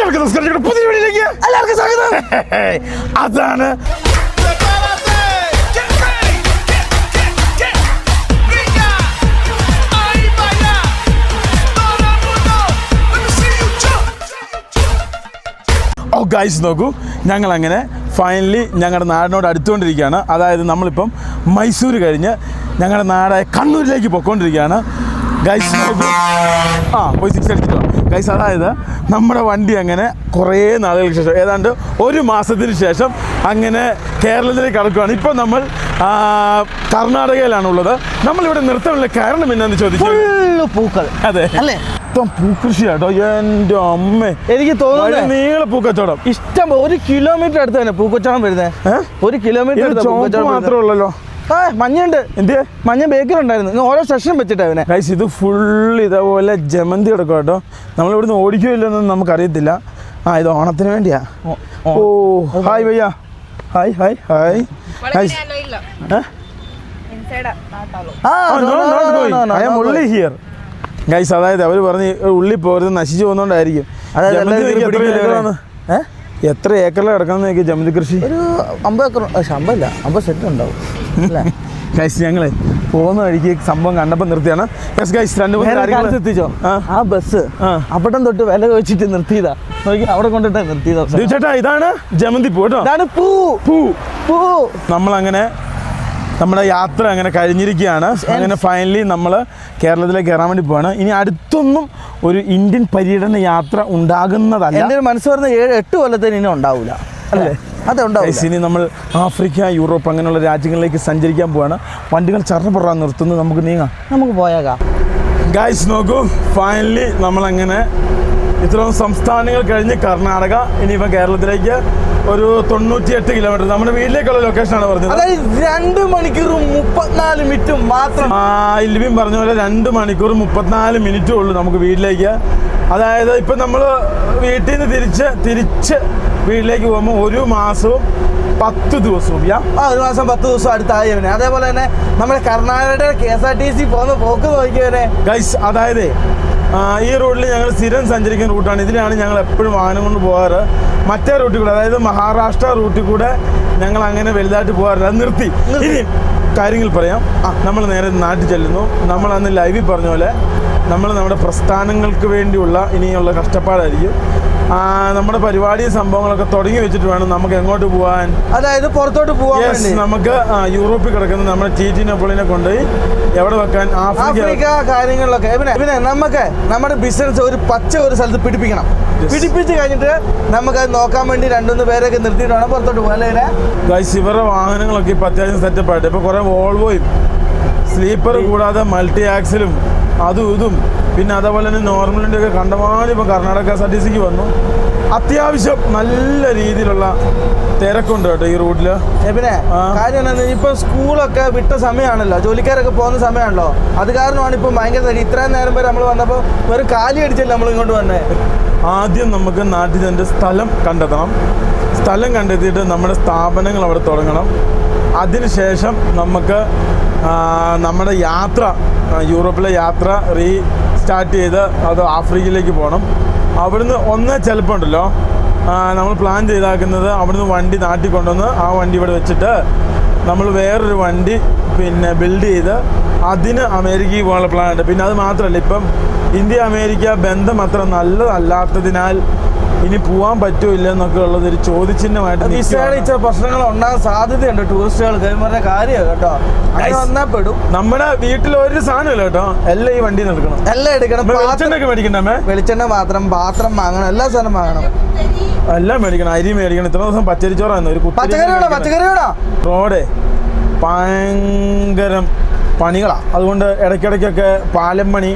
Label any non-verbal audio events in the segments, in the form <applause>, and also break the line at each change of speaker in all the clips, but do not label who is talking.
എല്ലാവർക്കും നമസ്കാരം. പുതിയ വീട്ടിലേക്ക് എല്ലാവർക്കും സ്വാഗതം. അതാണ്. ഓ ഗൈസ് നോക്കൂ. ഞങ്ങൾ അങ്ങനെ ഫൈനലി ഞങ്ങളുടെ നാടിനോട് അടുത്തുകൊണ്ടിരിക്കുകയാണ്. അതായത് നമ്മളിപ്പം മൈസൂർ കഴിഞ്ഞ് ഞങ്ങളുടെ നാടായ കണ്ണൂരിലേക്ക് പൊയ്ക്കൊണ്ടിരിക്കുകയാണ്. ഗൈസ് ആ പോയി സിക്സ് അടിച്ചിട്ടോ ഗൈസ് അതായത് നമ്മുടെ വണ്ടി അങ്ങനെ കുറേ നാളുകൾക്ക് ശേഷം ഏതാണ്ട് ഒരു മാസത്തിന് ശേഷം അങ്ങനെ കേരളത്തിലേക്ക് കടക്കുകയാണ്. ഇപ്പം നമ്മൾ കർണാടകയിലാണുള്ളത്. കർണാടകയിലാണ് ഉള്ളത് നമ്മളിവിടെ നിർത്തമുള്ള കാരണം എന്നാന്ന് ചോദിച്ചു
പൂക്കൾ.
അതെ.
അല്ലേ?
മൊത്തം പൂക്കൃഷിയാട്ടോ. എന്റെ അമ്മ.
എനിക്ക് തോന്നുന്നു
നീള പൂക്കച്ചവടം.
ഇഷ്ടം ഒരു കിലോമീറ്റർ അടുത്ത് തന്നെ പൂക്കച്ചവടം വരുന്നത് ഒരു കിലോമീറ്റർ
മാത്രമേ ഉള്ളല്ലോ.
ആ മഞ്ഞുണ്ട്
എന്ത്
മഞ്ഞ ബേക്കിലുണ്ടായിരുന്നു. ഓരോ സെഷനും വെച്ചിട്ടാ അവനെ
ഗൈസ് ഇത് ഫുൾ ഇതേപോലെ ജമന്തി കിടക്കും കേട്ടോ. നമ്മളിവിടുന്ന് ഓടിക്കുമില്ലെന്നൊന്നും നമുക്കറിയത്തില്ല. ആ ഇത് ഓണത്തിന് വേണ്ടിയാ.
ഓ
hi ഭയ്യ. Hi hi hi
guys
I here guys അതായത് അവർ പറഞ്ഞ് ഉള്ളി പോരുത് നശിച്ചു പോകുന്നോണ്ടായിരിക്കും. എത്ര ഏക്കറിൽ കിടക്കണം ജമന്തി കൃഷി?
ഒരു അമ്പത് ഏക്കർ ശമ്പല്ല. അമ്പത് സെറ്റ് ഉണ്ടാവും. അല്ലേ?
ഗൈസ് ഞങ്ങളെ പോകുന്ന വഴിക്ക് സംഭവം കണ്ടപ്പോൾ നിർത്തിയാണ് യെസ് ഗൈസ് രണ്ട് മൂന്ന്
നേരെ
കാര്യങ്ങൾ
എത്തിച്ചോ
ആ.
ബസ് അവിടെ തൊട്ട് വില വെച്ചിട്ട് നിർത്തിയതാ. നോക്കി അവിടെ കൊണ്ടിട്ടാ നിർത്തിയതാ
ചേട്ടാ ഇതാണ് ജമന്തി പൂ കേട്ടോ.
ഇതാണ് പൂ.
പൂ.
പൂ.
നമ്മളങ്ങനെ നമ്മുടെ യാത്ര അങ്ങനെ കഴിഞ്ഞിരിക്കുകയാണ്. അങ്ങനെ ഫൈനലി നമ്മൾ കേരളത്തിലേക്ക് കയറാൻ വേണ്ടി പോവാണ്. ഇനി അടുത്തൊന്നും ഒരു ഇന്ത്യൻ പര്യടന യാത്ര ഉണ്ടാകുന്നതല്ല.
എന്റെ ഒരു മനസ്സ് പറഞ്ഞ ഏഴ് എട്ട് കൊല്ലത്തിന് ഇനി ഉണ്ടാവില്ല അല്ലേ?
ഇനി നമ്മൾ ആഫ്രിക്ക യൂറോപ്പ് അങ്ങനെയുള്ള രാജ്യങ്ങളിലേക്ക് സഞ്ചരിക്കാൻ പോവാണ്. വണ്ടികൾ ചറപറ നിർത്തുന്നു. നമുക്ക് നീങ്ങാം.
നമുക്ക് പോയേക്കാം.
ഗൈസ് നോക്കൂ. ഫൈനലി നമ്മളങ്ങനെ ഇത്രയും സംസ്ഥാനങ്ങൾ കഴിഞ്ഞ് കർണാടക ഇനിയിപ്പോൾ കേരളത്തിലേക്ക് ഒരു തൊണ്ണൂറ്റിയെട്ട് കിലോമീറ്റർ നമ്മുടെ വീട്ടിലേക്കുള്ള ലൊക്കേഷനാണ് പറഞ്ഞത്.
അതായത് രണ്ട് മണിക്കൂറും മുപ്പത്തിനാല് മിനിറ്റ് മാത്രം.
ആ ഇൽവിൻ പറഞ്ഞ പോലെ രണ്ട് മണിക്കൂർ മുപ്പത്തിനാല് മിനിറ്റേ ഉള്ളൂ നമുക്ക് വീട്ടിലേക്ക്. അതായത് ഇപ്പം നമ്മൾ വീട്ടിൽ നിന്ന് തിരിച്ച് തിരിച്ച് വീട്ടിലേക്ക് പോകുമ്പോൾ ഒരു മാസവും പത്ത് ദിവസവും യാ?
ആ ഒരു മാസം പത്ത് ദിവസം അടുത്തായി അവനെ. അതേപോലെ തന്നെ നമ്മുടെ കർണാടകയുടെ K S R T C പോകുന്ന പോക്ക് നോക്കിയവനെ
ഗൈസ് അതായത് ഈ റോഡിൽ ഞങ്ങൾ സ്ഥിരം സഞ്ചരിക്കുന്ന റൂട്ടാണ്. ഇതിലാണ് ഞങ്ങൾ എപ്പോഴും വാഹനം കൊണ്ട് പോകാറ്. മറ്റേ റൂട്ടിൽ കൂടെ അതായത് മഹാരാഷ്ട്ര റൂട്ടിൽ കൂടെ ഞങ്ങൾ അങ്ങനെ വലുതായിട്ട് പോകാറില്ല. അത് നിർത്തി. ഇനി കാര്യങ്ങൾ പറയാം. നമ്മൾ നേരെ നാട്ടിൽ ചെല്ലുന്നു. നമ്മൾ അന്ന് ലൈവിൽ പറഞ്ഞ പോലെ നമ്മൾ നമ്മുടെ പ്രസ്ഥാനങ്ങൾക്ക് വേണ്ടിയുള്ള ഇനിയുള്ള കഷ്ടപ്പാടായിരിക്കും. നമ്മുടെ പരിപാടി സംഭവങ്ങളൊക്കെ തുടങ്ങി വെച്ചിട്ട് വേണം നമുക്ക് എങ്ങോട്ട് പോകാൻ
അതായത് പുറത്തോട്ട് പോകാൻ
നമുക്ക് യൂറോപ്പിൽ കിടക്കുന്ന നമ്മുടെ ടി ടി നെപ്പോളിനെ കൊണ്ടുപോയി എവിടെ വെക്കാൻ? ആഫ്രിക്ക.
കാര്യങ്ങളിലൊക്കെ. പിന്നെ പിന്നെ നമുക്ക് നമ്മുടെ ബിസിനസ് ഒരു പച്ച ഒരു സ്ഥലത്ത് പിടിപ്പിക്കണം. പിടിപ്പിച്ച് കഴിഞ്ഞിട്ട് നമുക്ക് അത് നോക്കാൻ വേണ്ടി രണ്ടുമൂന്ന് പേരൊക്കെ നിർത്തിയിട്ട് വേണം പുറത്തോട്ട് പോകാൻ അല്ലേ
ഗൈസ് ഇവരുടെ വാഹനങ്ങളൊക്കെ ഇപ്പം അത്യാവശ്യം സെറ്റപ്പ് ആയിട്ട്. ഇപ്പോൾ കുറേ വോൾവോയും സ്ലീപ്പർ കൂടാതെ മൾട്ടി ആക്സിലും അതും ഇതും. പിന്നെ അതേപോലെ തന്നെ നോർമലിന്റെ ഒക്കെ കണ്ടമാനം ഇപ്പോൾ കർണാടക എസ് ആർ ടി സിക്ക് വന്നു. അത്യാവശ്യം നല്ല രീതിയിലുള്ള തിരക്കുണ്ട് കേട്ടോ ഈ റൂട്ടിൽ.
പിന്നെ. കാര്യം എന്താ ഇപ്പൊ സ്കൂളൊക്കെ വിട്ട സമയമാണല്ലോ. ജോലിക്കാരൊക്കെ പോകുന്ന സമയമാണല്ലോ. അത് കാരണമാണ് ഇപ്പൊ ഭയങ്കര. ഇത്രയും നേരം വരെ നമ്മൾ വന്നപ്പോൾ വെറും കാലി അടിച്ചല്ലേ നമ്മൾ ഇങ്ങോട്ട് വന്നേ?
ആദ്യം നമുക്ക് നാട്ടിൽ തന്നെ സ്ഥലം കണ്ടെത്തണം. സ്ഥലം കണ്ടെത്തിയിട്ട് നമ്മുടെ സ്ഥാപനങ്ങൾ അവിടെ തുടങ്ങണം. അതിനുശേഷം നമുക്ക് നമ്മുടെ യാത്ര യൂറോപ്പിലെ യാത്ര റീ സ്റ്റാർട്ട് ചെയ്ത് അത് ആഫ്രിക്കയിലേക്ക് പോകണം അവിടുന്ന് ഒന്ന് ചിലപ്പോൾ ഉണ്ടല്ലോ. നമ്മൾ പ്ലാൻ ചെയ്താക്കുന്നത് അവിടുന്ന് വണ്ടി നാട്ടിൽ കൊണ്ടുവന്ന് ആ വണ്ടി ഇവിടെ വെച്ചിട്ട് നമ്മൾ വേറൊരു വണ്ടി പിന്നെ ബിൽഡ് ചെയ്ത് അതിന് അമേരിക്കയിൽ പോകാനുള്ള പ്ലാനുണ്ട് പിന്നെ അത് മാത്രമല്ല ഇപ്പം ഇന്ത്യ അമേരിക്ക ബന്ധം അത്ര നല്ലതല്ലാത്തതിനാൽ ഇനി പോകാൻ പറ്റുമോ ഇല്ല എന്നൊക്കെ ഉള്ളത് ഒരു ചോദ്യചിഹ്നമായിട്ട്.
ഇച്ചിരി പ്രശ്നങ്ങൾ ഉണ്ടാകാൻ സാധ്യതയുണ്ട് ടൂറിസ്റ്റുകൾക്ക് പറഞ്ഞ കാര്യമാണ് കേട്ടോ. അങ്ങനെ. വന്നാൽ പെടും
നമ്മുടെ വീട്ടിൽ ഒരു സാധനമില്ല കേട്ടോ. എല്ലാം ഈ വണ്ടി എടുക്കണം
എല്ലാം എടുക്കണം.
വെളിച്ചെണ്ണ മേടിക്കണ്ടേ
വെളിച്ചെണ്ണ മാത്രം പാത്രം വാങ്ങണം എല്ലാ സാധനം വാങ്ങണം.
എല്ലാം മേടിക്കണം. അരി മേടിക്കണം. ഇത്ര ദിവസം പച്ചരിച്ചോറായിരുന്നു. ഒരു
പച്ചക്കറിയോടാ പച്ചക്കറിയോടാ
റോഡ് ഭയങ്കരം പണികളാണ് അതുകൊണ്ട് ഇടയ്ക്കിടയ്ക്കൊക്കെ പാലം പണി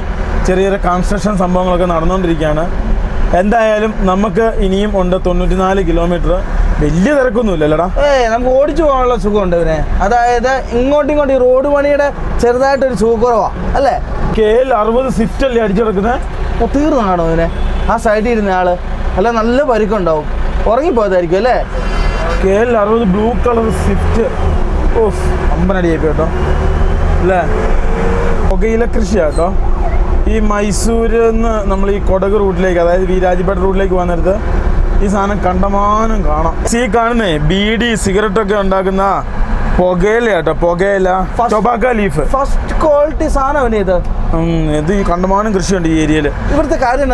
ചെറിയ ചെറിയ കൺസ്ട്രക്ഷൻ സംഭവങ്ങളൊക്കെ നടന്നുകൊണ്ടിരിക്കുകയാണ്. എന്തായാലും നമുക്ക് ഇനിയും ഉണ്ട് തൊണ്ണൂറ്റിനാല് കിലോമീറ്റർ വലിയ തിരക്കൊന്നുമില്ലല്ലടാ.
ഏ നമുക്ക് ഓടിച്ചു പോകാനുള്ള സുഖമുണ്ട് ഇവനെ അതായത് ഇങ്ങോട്ടും ഇങ്ങോട്ടും ഈ റോഡ് പണിയുടെ ചെറുതായിട്ടൊരു സുഖക്കുറവാ അല്ലേ?
കെ എൽ അറുപത് സ്വിഫ്റ്റ് അല്ലേ അടിച്ചെടുക്കുന്നത്
ഓ, തീർന്നു കാണോ ഇവനെ ആ സൈഡിൽ ഇരുന്ന ആൾ. അല്ല നല്ല പരിക്കുണ്ടാവും. ഉറങ്ങിപ്പോയതായിരിക്കും അല്ലേ?
കെ എൽ അറുപത് ബ്ലൂ കളർ സ്വിഫ്റ്റ് ഓ അമ്പനടിയായിട്ടോ അല്ലേ? പുകയില കൃഷിയാട്ടോ ഈ മൈസൂരിൽ നിന്ന് നമ്മൾ ഈ കൊടക് റൂട്ടിലേക്ക് അതായത് വീരാജിപ്പേട്ട റൂട്ടിലേക്ക് നേരത്ത് ഈ സാധനം കണ്ടമാനം കാണാം. ഈ കാണുന്നേ ബീഡി സിഗരറ്റ് ഒക്കെ ഉണ്ടാക്കുന്ന പുകയില. കേട്ടോ പുകയില ടൊബാക്കോ ലീഫ്.
ഫസ്റ്റ് ക്വാളിറ്റി സാധനം ഇത്.
ഇത് ഈ കണ്ടമാനം കൃഷിയുണ്ട് ഈ ഏരിയയിൽ
ഇവിടുത്തെ കാര്യം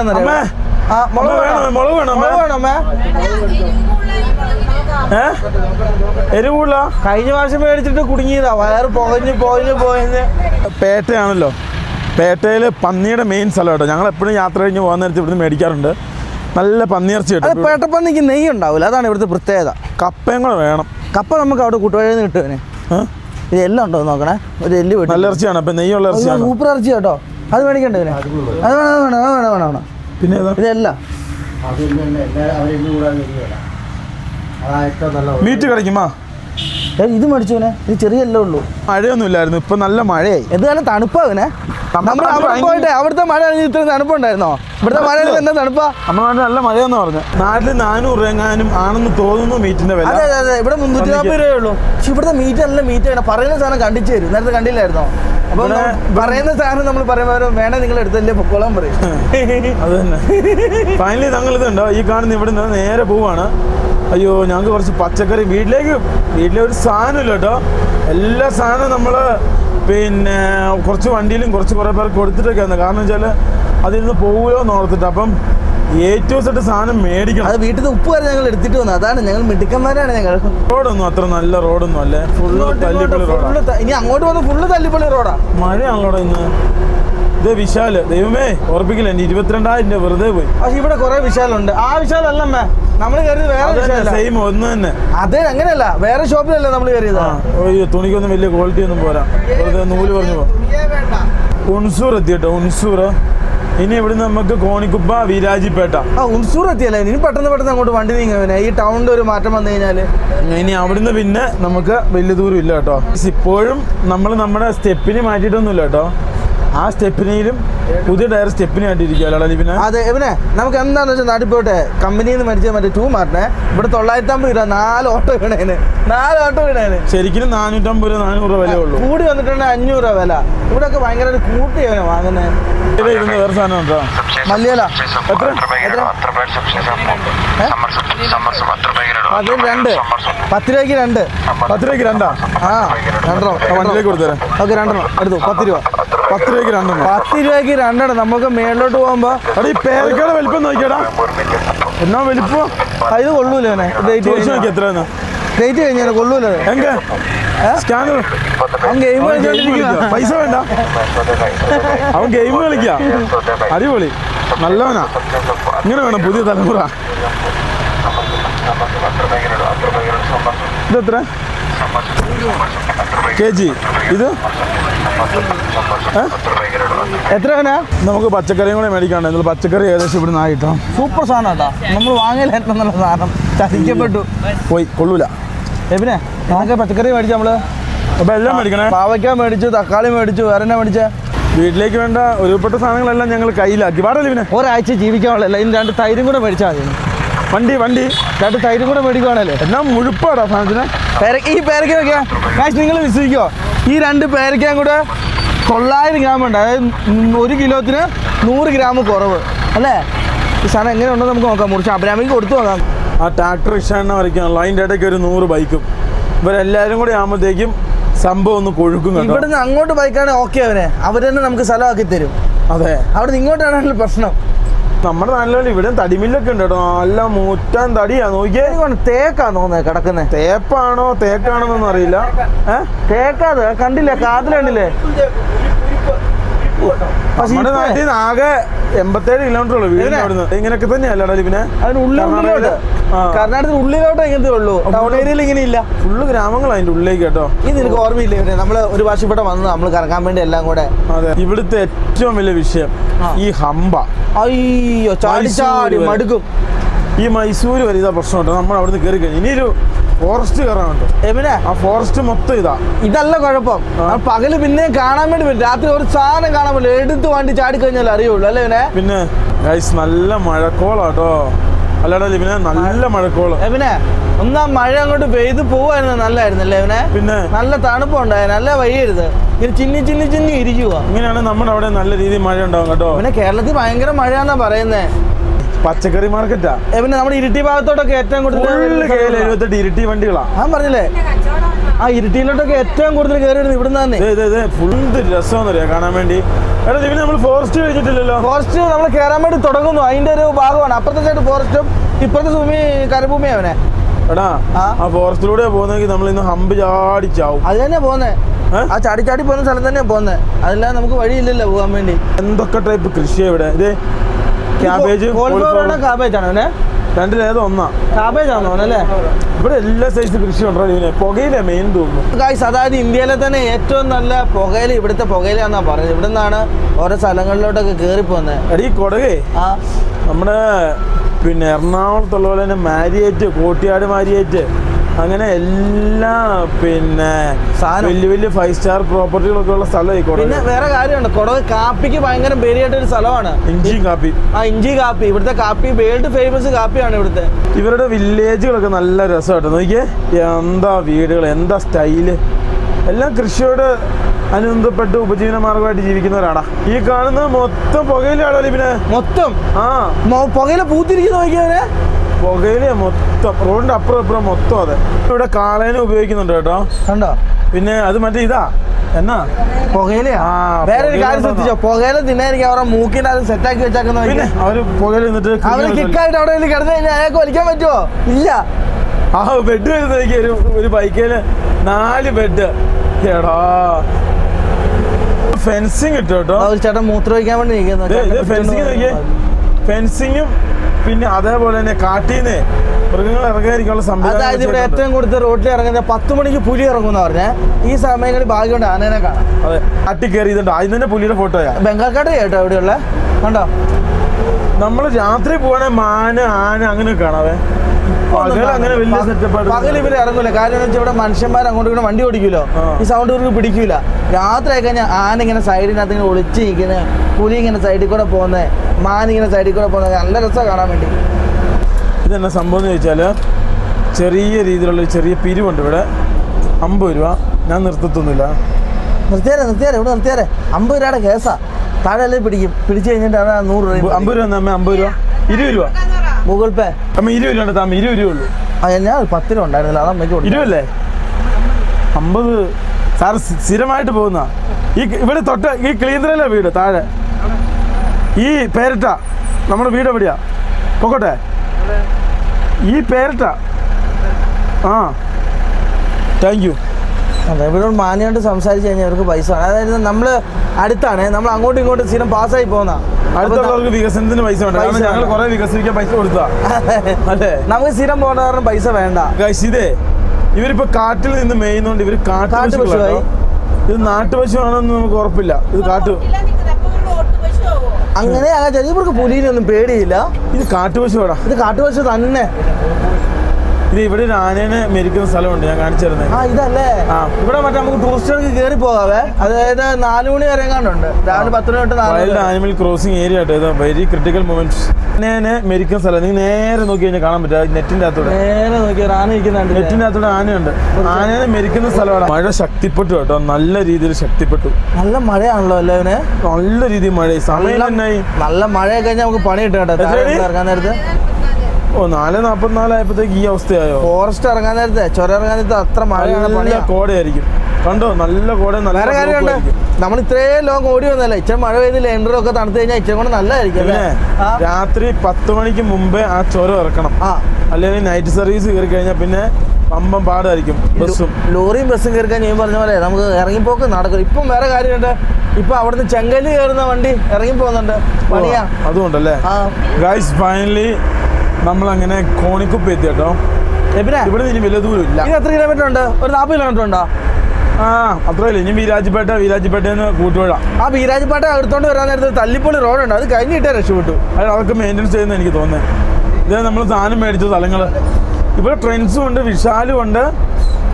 മുളക്
വേണോ?
വേണോ
മുളക് വേണം?
മുളക്
എരിവുള്ള
കഴിഞ്ഞ പ്രാവശ്യം മേടിച്ചിട്ട് കുടുങ്ങിയതാ. വയറ് പുകഞ്ഞ് പോയിഞ്ഞ് പോയിഞ്ഞ്
പേട്ടയാണല്ലോ പേട്ടയിൽ പന്നിയുടെ മെയിൻ സ്ഥലം കേട്ടോ. ഞങ്ങൾ എപ്പോഴും യാത്ര കഴിഞ്ഞ് പോകുന്ന നേരത്ത് ഇവിടുന്ന് മേടിക്കാറുണ്ട്. നല്ല പന്നിയിറച്ചി
അത്
കിട്ടും
പേട്ടപ്പന്നിക്ക് നെയ്യ് ഉണ്ടാവില്ല അതാണ് ഇവിടുത്തെ പ്രത്യേകത.
കപ്പയും കൂടെ വേണം.
കപ്പ നമുക്ക് അവിടെ കുട്ടുവഴിയിൽ നിന്ന് കിട്ടുവനെ? ഇത് എല്ലാം ഉണ്ടോ നോക്കണേ? ഒരു എല്ല് വെട്ടി.
നല്ല ഇറച്ചിയാണ്. അപ്പം നെയ്യുള്ള ഇറച്ചിയാണ്.
സൂപ്പർ ഇറച്ചി കേട്ടോ. അത് മേടിക്കണ്ടേ ഇവനെ? അത് വേണം. അത് വേണം അത് വേണം വേണം വേണം.
പിന്നെ
ഇതെല്ലാം.
മീറ്റ് കിടക്കുമാ
ഏ, ഇത് മേടിച്ചോനെ ഇത് ചെറിയല്ലേ ഉള്ളൂ.
മഴയൊന്നും ഇല്ലായിരുന്നു ഇപ്പൊ നല്ല മഴയായി.
എന്തുകാലം തണുപ്പാവനെ നമ്മൾ അവിടെ പോയിട്ട് അവിടുത്തെ മഴ ഇത്ര തണുപ്പുണ്ടായിരുന്നോ? ഇവിടുത്തെ മഴ എന്താ തണുപ്പാ?
നമ്മുടെ നാട്ടിൽ നല്ല മഴയെന്ന് പറഞ്ഞു. നാട്ടിൽ നാനൂറ് രൂപ എങ്ങാനും ആണെന്ന് തോന്നുന്നു മീറ്റിന്റെ വില.
അതെ അതെ അതെ. ഇവിടെ മുന്നൂറ്റി നാൽപ്പത് രൂപയേ ഉള്ളൂ. പക്ഷെ ഇവിടുത്തെ മീറ്റ് നല്ല മീറ്റ് ആണ്. പറയുന്ന സാധനം കണ്ടിച്ചു തരും. നേരത്തെ കണ്ടില്ലായിരുന്നോ? അപ്പൊ പറയുന്ന സാധനം നമ്മൾ പറയുമ്പോൾ വേണേ നിങ്ങൾ എടുത്തല്ലേ പൊക്കോളാൻ പറയും.
അത് തന്നെ. <laughs> ഫൈനലി ഞങ്ങൾ ഇതുണ്ടോ? ഈ കാണുന്ന ഇവിടുന്ന് നേരെ പോവാണ്. അയ്യോ ഞങ്ങൾക്ക് കുറച്ച് പച്ചക്കറി വീട്ടിലേക്ക് വീട്ടിലെ ഒരു സാധനമില്ല കേട്ടോ. എല്ലാ സാധനവും നമ്മൾ പിന്നെ കുറച്ച് വണ്ടിയിലും കുറച്ച് കുറേ പേർക്ക് കൊടുത്തിട്ടൊക്കെയാണ്. കാരണം വെച്ചാൽ അതിൽ നിന്ന് പോകുമല്ലോ എന്ന് ഓർത്തിട്ട് അപ്പം ഏറ്റവും സെറ്റ് സാധനം മേടിക്കണം.
അത് വീട്ടിൽ നിന്ന് ഉപ്പ് വരെ ഞങ്ങൾ എടുത്തിട്ട് വന്നു. അതാണ് ഞങ്ങൾ മിടുക്കന്മാരാണ് ഞങ്ങൾ.
റോഡൊന്നും അത്ര നല്ല റോഡൊന്നും അല്ലേ. ഫുള്ള് തല്ലിപ്പള്ളി റോഡാണ്
ഇനി അങ്ങോട്ട് വന്ന് ഫുള്ള് തല്ലിപ്പള്ളി റോഡാ.
മഴയാണല്ലോ ഇന്ന്. ഇത് വിശാൽ ദൈവമേ ഓർപ്പിക്കില്ല? ഇനി ഇരുപത്തിരണ്ടായിരം രൂപ വെറുതെ പോയി.
പക്ഷെ ഇവിടെ കുറെ വിശാലുണ്ട്. ആ വിശാലല്ലമ്മേ നമ്മൾ കയറിയത് വേറെ
സെയിം ഒന്ന് തന്നെ.
അതെ അങ്ങനെയല്ല വേറെ ഷോപ്പിലല്ല നമ്മൾ കയറിയത്
അയ്യോ തുണിക്കൊന്നും വലിയ ക്വാളിറ്റി ഒന്നും പോരാ. വെറുതെ നൂൽ പറഞ്ഞു ഉൺസൂർ എത്തിയിട്ടോ ഉൺസൂർ. ഇനി ഇവിടുന്ന് നമുക്ക് കോണിക്കുപ്പ വിരാജിപ്പേട്ട.
ആ ഉൺസൂർ എത്തിയല്ലേ? ഇനി പെട്ടെന്ന് പെട്ടെന്ന് അങ്ങോട്ട് വണ്ടി നീങ്ങുവനെ ഈ ടൗണിന്റെ ഒരു മാറ്റം വന്നു കഴിഞ്ഞാൽ.
ഇനി അവിടുന്ന് പിന്നെ നമുക്ക് വലിയ ദൂരം ഇല്ല കേട്ടോ. ഇപ്പോഴും നമ്മൾ നമ്മുടെ സ്റ്റെപ്പിന് മാറ്റിയിട്ടൊന്നുമില്ല കേട്ടോ. ആ സ്റ്റെപ്പിനെയും പുതിയ ടയർ സ്റ്റെപ്പിന് ലിപിനെ
അതെ ഇവനെ നമുക്ക് എന്താണെന്ന് വെച്ചാൽ നാട്ടിൽ പോട്ടെ. കമ്പനിയിൽ നിന്ന് മരിച്ച മറ്റേ ടൂ മാറിനെ ഇവിടെ തൊള്ളായിരത്തി അമ്പത് രൂപ നാല് ഓട്ടോ വീണേന് നാല് ഓട്ടോ വീണേന്
ശരിക്കും നാനൂറ്റമ്പത് രൂപ നാനൂറ് രൂപ വില ഉള്ളൂ.
കൂടി വന്നിട്ടുണ്ടെങ്കിൽ അഞ്ഞൂറ് രൂപ വില. ഇവിടെ ഒക്കെ ഭയങ്കര കൂട്ടി അവനെ വാങ്ങുന്നത്
ഇരുന്ന് വേറെ സാധനം ഉണ്ടോ?
മല്ലിയല്ല
എത്ര?
അത് രണ്ട്. പത്ത് രൂപയ്ക്ക് രണ്ട്.
പത്ത് രൂപയ്ക്ക് രണ്ടാ?
ആ രണ്ടെണ്ണം.
വണ്ടിയിലേക്ക് കൊടുത്തേരെ.
ഓക്കെ രണ്ടെണ്ണം. എടുത്തു. പത്ത് രൂപ.
പത്ത് രൂപയ്ക്ക് രണ്ടെണ്ണം.
പത്ത് രൂപയ്ക്ക് രണ്ടെണ്ണം. നമുക്ക് മേളിലോട്ട് പോകുമ്പോ
എടാ ഈ പേരക്കയുടെ വലിപ്പം നോക്കിയടാ. എന്നാ വലിപ്പം?
ഇത് കൊള്ളൂല അവനെ. ഡേറ്റ്
എത്രയെന്ന്?
ഡേറ്റ് കഴിഞ്ഞാൽ കൊള്ളൂല.
എങ്ക? സ്കാനർ.
അവൻ ഗെയിം
പൈസ വേണ്ട. അവൻ ഗെയിം കളിക്ക. അടിപൊളി. നല്ലവനാ. ഇങ്ങനെ വേണം പുതിയ തലമുറ. ഇതെത്ര? K G. ഇത്?
എത്ര വേന
നമുക്ക് പച്ചക്കറിയും കൂടെ മേടിക്കാണ്ട് എന്നാൽ പച്ചക്കറി ഏകദേശം ഇവിടെ നിന്ന് ആയിട്ടോ.
സൂപ്പർ സാധനം കേട്ടോ. നമ്മൾ എന്നുള്ള സാധനം. ചതിക്കപ്പെട്ടു.
പോയി കൊള്ളൂല.
എബിനെ നമുക്ക് പച്ചക്കറി മേടിച്ചു നമ്മൾ?
അപ്പൊ എല്ലാം മേടിക്കണേ?
പാവയ്ക്ക മേടിച്ചു തക്കാളി മേടിച്ചു വേറെ എന്നാ മേടിച്ചേ?
വീട്ടിലേക്ക് വേണ്ട ഒരുപെട്ട സാധനങ്ങളെല്ലാം ഞങ്ങൾ കയ്യിലാക്കി. വാടല്ലേ പിന്നെ
ഒരാഴ്ച ജീവിക്കാനുള്ള ഇനി രണ്ട് തൈരും കൂടെ മേടിച്ചാൽ മതി.
വണ്ടി വണ്ടി.
രണ്ട് തൈരും കൂടെ മേടിക്കുവാണല്ലേ?
എന്നാ മുഴുപ്പാടാ സാധനത്തിന്.
ഈ പേരക്ക വെക്കാം. കാശ് നിങ്ങൾ വിശ്വസിക്കോ? ഈ രണ്ട് പേരയ്ക്കാൻ കൂടെ തൊള്ളായിരം ഗ്രാം ഉണ്ട്. അതായത് ഒരു കിലോത്തിന് നൂറ് ഗ്രാം കുറവ്. അല്ലേ? ഈ സാധനം എങ്ങനെയുണ്ടോ നമുക്ക് നോക്കാം. മുറിച്ച് അബ്രാമിക്ക് കൊടുത്തു നോക്കാം.
ആ ട്രാക്ടർ ഇഷ്ടം വരയ്ക്കാനുള്ള. അതിന്റെ ഇടയ്ക്ക് ഒരു നൂറ് ബൈക്കും. ഇവരെല്ലാവരും കൂടി ആകുമ്പോഴത്തേക്കും സംഭവം ഒന്ന് കൊഴുക്കും
ഇവിടുന്ന് അങ്ങോട്ട് ബൈക്കാണ് ഓക്കെ അവനെ. അവർ തന്നെ നമുക്ക് സ്ഥലമാക്കി തരും.
അതെ.
അവിടെ നിന്ന് ഇങ്ങോട്ടാണല്ലോ പ്രശ്നം.
നമ്മുടെ നാട്ടിലുള്ള ഇവിടെ തടിമില്ലൊക്കെ ഉണ്ട് കേട്ടോ. നല്ല മൂറ്റാൻ തടിയാ. നോക്കിയേ.
തേക്കാ തോന്നുന്നത് കിടക്കുന്നേ.
തേപ്പാണോ തേക്കാണോ എന്നൊന്നും അറിയില്ല.
ഏ? തേക്കാത് കണ്ടില്ലേ? കാതിൽ കണ്ടില്ലേ?
നമ്മുടെ നാട്ടിൽ നിന്ന് ആകെ എൺപത്തേഴ് കിലോമീറ്റർ ഉള്ളു വീടിന് അവിടുന്ന്. ഇങ്ങനെയൊക്കെ തന്നെയല്ലേ ഡലിപ്പിനെ
അതിന് ഉള്ളിൽ ഉള്ളിലോട്ട്
ആ.
കർണാടകത്തിൽ ഉള്ളിലോട്ട് ഇങ്ങനത്തെ ഉള്ളൂ? ടൗൺ ഏരിയയിൽ ഇങ്ങനെ ഇല്ല.
ഫുള്ള് ഗ്രാമങ്ങൾ അതിന്റെ ഉള്ളിലേക്ക് കേട്ടോ.
ഇത് നിനക്ക് ഓർമ്മയില്ല ഇവിടെ നമ്മൾ ഒരു പ്രാവശ്യം ഇവിടെ വന്ന് നമ്മൾ കറങ്ങാൻ വേണ്ടി എല്ലാം കൂടെ.
അതെ. ഇവിടുത്തെ ഏറ്റവും വലിയ വിഷയം ഈ ഹമ്പ
അയ്യോ ചാടി ചാടി മടുക്കും.
ഈ മൈസൂർ വരെ ഇതാ പ്രശ്നം കേട്ടോ. നമ്മൾ അവിടുന്ന് കയറി കഴിഞ്ഞു. ഇനിയൊരു ഫോറസ്റ്റ് കയറാനുണ്ട്
എവിടെ?
ആ ഫോറസ്റ്റ് മൊത്തം ഇതാ.
ഇതല്ല കുഴപ്പം. പകൽ പിന്നെ കാണാൻ വേണ്ടി പറ്റും രാത്രി ഒരു സാധനം കാണാൻ പറ്റില്ല. എടുത്ത് വണ്ടി ചാടി കഴിഞ്ഞാൽ അറിയുള്ളൂ. അല്ലേ
പിന്നെ ഗൈസ് നല്ല മഴക്കോളാട്ടോ അല്ലാടാ ലിബിനെ നല്ല മഴക്കോൾ.
എവനെ ഒന്നാ മഴ അങ്ങോട്ട് പെയ്ത് പോവായിരുന്നു. നല്ലായിരുന്നല്ലേ എവനെ
പിന്നെ?
നല്ല തണുപ്പുണ്ടായ നല്ല വയ്യരുത് ഇങ്ങനെ ചിന്നി ചിന്നി ചിന്നി ഇരിക്കുക
ഇങ്ങനെയാണ് നമ്മുടെ അവിടെ നല്ല രീതിയിൽ മഴ ഉണ്ടാവും കേട്ടോ.
പിന്നെ കേരളത്തിൽ ഭയങ്കര മഴയാന്നാ പറയുന്നേ.
പച്ചക്കറി മാർക്കറ്റാ
പിന്നെ നമ്മുടെ ഇരിട്ടി ഭാഗത്തോട്ടൊക്കെ ഏറ്റവും കൂടുതൽ
എഴുപത്തെട്ട് ഇരിട്ടി വണ്ടികളാ.
ഞാൻ പറഞ്ഞില്ലേ? ആ ഇരിട്ടിയിലോട്ടൊക്കെ ഏറ്റവും കൂടുതൽ കയറി വരുന്നത് ഇവിടുന്ന് തന്നെ.
ഫുണ്ട് രസം ഫുൾ രസമെന്നറിയാ കാണാൻ വേണ്ടി. എടാ ലിബിനെ നമ്മൾ ഫോറസ്റ്റ് കഴിഞ്ഞിട്ടില്ലല്ലോ.
ഫോറസ്റ്റ് നമ്മൾ കയറാൻ വേണ്ടി തുടങ്ങുന്നു. അതിന്റെ ഒരു ഭാഗമാണ്. അപ്പുറത്തെ സൈഡ് ഫോറസ്റ്റും ഇപ്പുറത്തെ ഭൂമി കരഭൂമി അവനെ.
എടാ
ആ.
ഫോറസ്റ്റിലൂടെ പോകുന്നെങ്കിൽ നമ്മൾ ഇന്ന് ഹമ്പ് ചാടി ചാവും.
അത് തന്നെ പോന്നെ ആ ചാടി ചാടി പോകുന്ന സ്ഥലം തന്നെ പോകുന്നത് അതെല്ലാം നമുക്ക് വഴിയില്ലല്ലോ പോകാൻ വേണ്ടി.
എന്തൊക്കെ ടൈപ്പ് കൃഷിയാണ് ഇവിടെ? ഇത് ക്യാബേജ്
കോളിഫ്ലവർ കാബേജ് ആണ് അവനെ
രണ്ടിലേത് ഒന്നാ.
കാബേജ് ആണോ അവനല്ലേ
ഇവിടെ എല്ലാ സൈസ് കൃഷി ഉണ്ടോ പുകയില മെയിൻ തോന്നുന്നു.
ഗായ്സ് അതായത് ഇന്ത്യയിലെ തന്നെ ഏറ്റവും നല്ല പുകയില ഇവിടുത്തെ പുകയിലാന്നാ പറയുന്നത് ഇവിടെ നിന്നാണ് ഓരോ സ്ഥലങ്ങളിലോട്ടൊക്കെ കയറി പോകുന്നത്
എടീ കൊടകേ.
ആ.
നമ്മുടെ പിന്നെ എറണാകുളത്തുള്ള പോലെ തന്നെ മാരിയേറ്റ് കോട്ടിയാട് മാരിയേറ്റ്. അങ്ങനെ എല്ലാ പിന്നെ. വലിയ വലിയ ഫൈവ് സ്റ്റാർ പ്രോപ്പർട്ടികളൊക്കെ ഉള്ള സ്ഥലമായിക്കോട്ടെ.
പിന്നെ
കൊടക്
വേറെ കാര്യമുണ്ട്. കുടവ് കാപ്പിക്ക് ഭയങ്കര പേരിയായിട്ടൊരു ഒരു സ്ഥലമാണ്
ഇഞ്ചി കാപ്പി.
ആ ഇഞ്ചി കാപ്പി. ഇവിടുത്തെ കാപ്പി വേൾഡ് ഫേമസ് കാപ്പിയാണ് ഇവിടുത്തെ.
ഇവരുടെ വില്ലേജുകളൊക്കെ നല്ല രസമായിട്ട് നോക്കിയേ എന്താ വീടുകൾ എന്താ സ്റ്റൈൽ. എല്ലാം കൃഷിയോട് അനുബന്ധപ്പെട്ട് ഉപജീവന മാർഗമായിട്ട് ജീവിക്കുന്നവരാടാ. ഈ കാണുന്നത് മൊത്തം പുകയിലാണോ പിന്നെ
മൊത്തം?
ആ.
പുകയില പൂത്തിരിക്കുന്ന നോക്കിയവനെ
പുകയില മൊത്തം റോഡിന്റെ അപ്പുറം ഇപ്പുറം മൊത്തം അതെ. ഇവിടെ കാളേനെ ഉപയോഗിക്കുന്നുണ്ട് കേട്ടോ.
കണ്ടോ?
പിന്നെ അത് മറ്റേ ഇതാ എന്നാ?
പുകയിലയാ?
ആ,
വേറെ ഒരു കാര്യം ശ്രദ്ധിച്ചോ? പുകയില തിന്നായിരിക്കും അവരുടെ മൂക്കിന്റെ അത് സെറ്റാക്കി വെച്ചാക്കുന്ന
പിന്നെ അവർ പുകയില നിന്നിട്ട് അവർ
കിക്കായിട്ട് അവിടെ നിന്ന് കിടന്നു കഴിഞ്ഞാൽ അയാൾക്ക് വലിക്കാൻ പറ്റുമോ ഇല്ല.
ആ ബെഡ് വരുന്നേക്ക് ഒരു ഒരു ബൈക്കിൽ നാല് ബെഡ് എടാ. ഫെൻസിങ് ഇട്ടു കേട്ടോ.
ചേട്ടൻ മൂത്ര വയ്ക്കാൻ വേണ്ടി
ഫെൻസിങ് ഫെൻസിങ്ങും പിന്നെ അതേപോലെ തന്നെ കാട്ടീന്ന് മൃഗങ്ങൾ ഇറങ്ങാതിരിക്കാനുള്ള
അതായത് ഇവിടെ ഏറ്റവും കൂടുതൽ റോഡിൽ ഇറങ്ങുന്ന പത്ത് മണിക്ക് പുലി ഇറങ്ങുന്ന പറഞ്ഞേ. ഈ സമയങ്ങളിൽ ഭാഗ്യമുണ്ട് ആനേനെ കാണാം
അതെ കാട്ടി കയറി ഇതുണ്ട് ആദ്യം തന്നെ പുലിയുടെ ഫോട്ടോയാ
ബംഗാൾക്കാട്ട് കേട്ടോ ഇവിടെയുള്ള? കണ്ടോ?
നമ്മൾ രാത്രി പോകണേ മാന ആന അങ്ങനെ കാണാവേ. പകൽ
ഇവർ ഇറങ്ങൂല. കാര്യം എന്ന് വെച്ചാൽ ഇവിടെ മനുഷ്യന്മാർ അങ്ങോട്ട് ഇങ്ങനെ വണ്ടി ഓടിക്കുമല്ലോ ഈ സൗണ്ട് ഇവർക്ക് പിടിക്കൂല. രാത്രി ആയി കഴിഞ്ഞാൽ ആന ഇങ്ങനെ സൈഡിനകത്ത് ഇങ്ങനെ ഒളിച്ച് നിൽക്കുന്നത് പുലി ഇങ്ങനെ സൈഡിൽ കൂടെ പോകുന്നത് മാൻ ഇങ്ങനെ സൈഡിൽ കൂടെ പോകുന്നത് നല്ല രസമാണ് കാണാൻ വേണ്ടി.
ഇതെന്നാ സംഭവം എന്ന് ചോദിച്ചാൽ ചെറിയ രീതിയിലുള്ള ചെറിയ പിരിവുണ്ട് ഇവിടെ. അമ്പത് രൂപ. ഞാൻ നിർത്തത്തൊന്നുമില്ല.
നിർത്തിയാരെ നിർത്തിയാരെ ഇവിടെ നിർത്തിയാരെ. അമ്പത് രൂപയുടെ കേസാ. താഴെ അല്ലേ പിടിക്കും. പിടിച്ചു കഴിഞ്ഞിട്ട് അവിടെ നൂറ് രൂപ
അമ്പത് രൂപ അമ്പത് രൂപ. ഇരുപത് രൂപ.
ഗൂഗിൾ പേ
അമ്മ ഇരുപത് രൂപ താമ ഇരുപത് രൂപ ഉള്ളൂ.
ആ ഞാൻ പത്ത് രൂപ ഉണ്ടായിരുന്നില്ല അത് അമ്മയ്ക്ക്.
ഇരുപല്ലേ അമ്പത്. സാർ സ്ഥി- സ്ഥിരമായിട്ട് പോകുന്ന? ഈ ഇവിടെ തൊട്ട് ഈ ക്ലീന്ദ്രല്ലേ വീട് താഴെ. ഈ പേരട്ട നമ്മുടെ വീട് എവിടെയാ? പൊക്കോട്ടെ. ഈ പേരട്ട. ആ. താങ്ക് യു
അതെ ഇവിടെ മാന്യമായിട്ട് സംസാരിച്ച് കഴിഞ്ഞാൽ അവർക്ക് പൈസ. അതായത് നമ്മൾ അടുത്താണ് നമ്മൾ അങ്ങോട്ടും ഇങ്ങോട്ടും സ്ഥിരം പാസ്സായി പോകുന്ന.
അടുത്തുള്ളവർക്ക് വികസനത്തിന് പൈസ വേണ്ട. കാരണം ഞങ്ങൾ കുറെ വികസിപ്പിക്കാൻ പൈസ കൊടുത്താ. അല്ലേ
നമുക്ക് സ്ഥിരം പോകേണ്ട കാരണം പൈസ വേണ്ട.
ഇതേ ഇവരിപ്പോ കാട്ടിൽ നിന്ന് മേയുന്നോണ്ട് ഇവർ
കാട്ടുപശുവായി.
കാട്ടുപശുവാണോ ഇത് നാട്ടുപശുവാണെന്ന് നമുക്ക് ഉറപ്പില്ല. ഇത് കാട്ടു
അങ്ങനെ അങ്ങനെ ഇവർക്ക് പുലിനൊന്നും പേടിയില്ല.
ഇത് കാട്ടുപശുവാടാ.
ഇത് കാട്ടുപശു തന്നെ.
ഇത് ഇവിടെ ഒരു ആനേനെ മെരിക്കുന്ന സ്ഥലമുണ്ട് ഞാൻ കാണിച്ചു തരുന്നത്
ആ ഇതല്ലേ?
ആ.
ഇവിടെ മറ്റേ നമുക്ക് ടൂറിസ്റ്റുകൾക്ക് കയറി പോകാവേ. അതായത് നാല് മണി വരെ കണ്ടുണ്ട് രാവിലെ പത്ത് മണി തൊട്ട്
wild animal crossing area auto ഇത്. വെരി ക്രിട്ടിക്കൽ മൊമെന്റ്സ് ആനേനെ മെരിക്കുന്ന സ്ഥലം. നിങ്ങൾ നേരെ നോക്കി കഴിഞ്ഞാൽ കാണാൻ പറ്റും. നെറ്റിന്റെ അകത്തൂടെ.
നേരെ നോക്കി ആന ഇരിക്കുന്നുണ്ട്
നെറ്റിന്റെ അകത്തൂടെ ആനയുണ്ട്. ആനേനെ മെരിക്കുന്ന സ്ഥലമാണ്. മഴ ശക്തിപ്പെട്ടു കേട്ടോ. നല്ല രീതിയിൽ ശക്തിപ്പെട്ടു.
നല്ല മഴയാണല്ലോ അല്ലേ ഇവന്
നല്ല രീതിയിൽ മഴ. സമയം
നല്ല മഴയൊക്കെ കഴിഞ്ഞാൽ നമുക്ക് പണി കിട്ടും കേട്ടോ? ഇറങ്ങാൻ നേരത്ത്.
ഓ നാല് നാപ്പത്തിനാലായപ്പോഴത്തേക്ക് ഈ അവസ്ഥയായോ?
ഫോറസ്റ്റ് ഇറങ്ങാൻ നേരത്തെ ചുരം ഇറങ്ങാൻ നേരത്തെ അത്ര പണിയാ.
കോടയായിരിക്കും. കണ്ടോ? നല്ല കോട നല്ല
കാര്യമുണ്ട്. നമ്മൾ ഇത്രയും ലോങ് ഓടി വന്നല്ലേ ഇച്ചിരി മഴ പെയ്ത് ലെൻഡറും ഒക്കെ തണുത്ത് കഴിഞ്ഞാൽ ഇച്ചിരി കൂടെ നല്ലതായിരിക്കും
പിന്നെ രാത്രി പത്ത് മണിക്ക് മുമ്പേ ആ ചുരം ഇറക്കണം.
ആ.
അല്ലെങ്കിൽ നൈറ്റ് സർവീസ് കയറി കഴിഞ്ഞാൽ പിന്നെ പമ്പം പാടായിരിക്കും ബസ്സും.
ലോറിയും ബസ്സും കയറി കഴിഞ്ഞാൽ പറഞ്ഞ പോലെ നമുക്ക് ഇറങ്ങിപ്പോക്ക് നടക്കും ഇപ്പം വേറെ കാര്യമുണ്ട്. ഇപ്പൊ അവിടുന്ന് ചെങ്കൽ കയറുന്ന വണ്ടി ഇറങ്ങി പോകുന്നുണ്ട് പണിയാ.
അതുകൊണ്ടല്ലേ? ഗൈസ് ഫൈനലി നമ്മളങ്ങനെ കോണിക്കുപ്പ് എത്തി കേട്ടോ.
എവിടെ?
ഇവിടെ ഇനി വലിയ ദൂരം ഇല്ല.
ഇത് എത്ര കിലോമീറ്റർ ഉണ്ട്? ഒരു നാൽപ്പത് കിലോമീറ്റർ ഉണ്ടോ?
ആ അത്രയല്ല ഇനി വീരാജിപ്പേട്ട വീരാജിപ്പേട്ടന്ന് കൂട്ടുപുഴ.
ആ വീരാജിപ്പേട്ട എടുത്തോണ്ട് വരാൻ നേരത്ത് തല്ലിപ്പൊളി റോഡുണ്ട് അത് കഴിഞ്ഞിട്ടേ രക്ഷപ്പെട്ടു.
അത് അതൊക്കെ മെയിന്റെനൻസ് ചെയ്യുന്ന എനിക്ക് തോന്നുന്നത് ഇതേ നമ്മൾ സാധനം മേടിച്ച സ്ഥലങ്ങൾ ഇവിടെ ട്രെൻസും ഉണ്ട് വിശാലും ഉണ്ട്.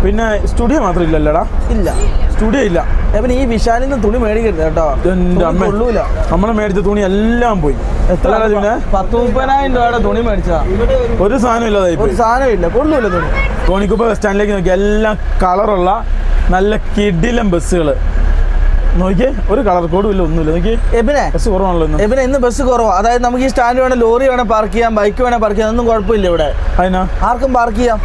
പിന്നെ സ്റ്റുഡിയോ മാത്രം ഇല്ലല്ലടാ
ഇല്ല.
സ്റ്റുഡിയോ ഇല്ല.
എവൻ ഈ വിശാലിൽ നിന്ന് തുണി മേടിക്കരുത് കേട്ടോ.
എന്റെ
കൊള്ളൂല.
നമ്മളെ മേടിച്ച തുണി എല്ലാം പോയി.
എത്ര? പത്ത് മുപ്പതിനായിരം രൂപയുടെ തുണി മേടിച്ചതാ.
ഒരു സാധനം ഇല്ലാതായി
ഒരു സാധനം ഇല്ല. കൊള്ളൂല തുണി.
തോണിക്കുപ്പ ബസ് സ്റ്റാൻഡിലേക്ക് നോക്കി. എല്ലാം കളറുള്ള നല്ല കിടിലം ബസ്സുകൾ നോക്കിയേ ഒരു കളർ കോഡും ഇല്ല ഒന്നുമില്ല. നോക്കി
എബിനെ
ബസ് കുറവാണല്ലോ ഇന്ന്.
എബിനെ ഇന്ന് ബസ് കുറവാ. അതായത് നമുക്ക് ഈ സ്റ്റാൻഡ് വേണം ലോറി വേണം പാർക്ക് ചെയ്യാം ബൈക്ക് വേണം പാർക്ക് ചെയ്യാം ഒന്നും കുഴപ്പമില്ല ഇവിടെ.
അതിനാ?
ആർക്കും പാർക്ക് ചെയ്യാം.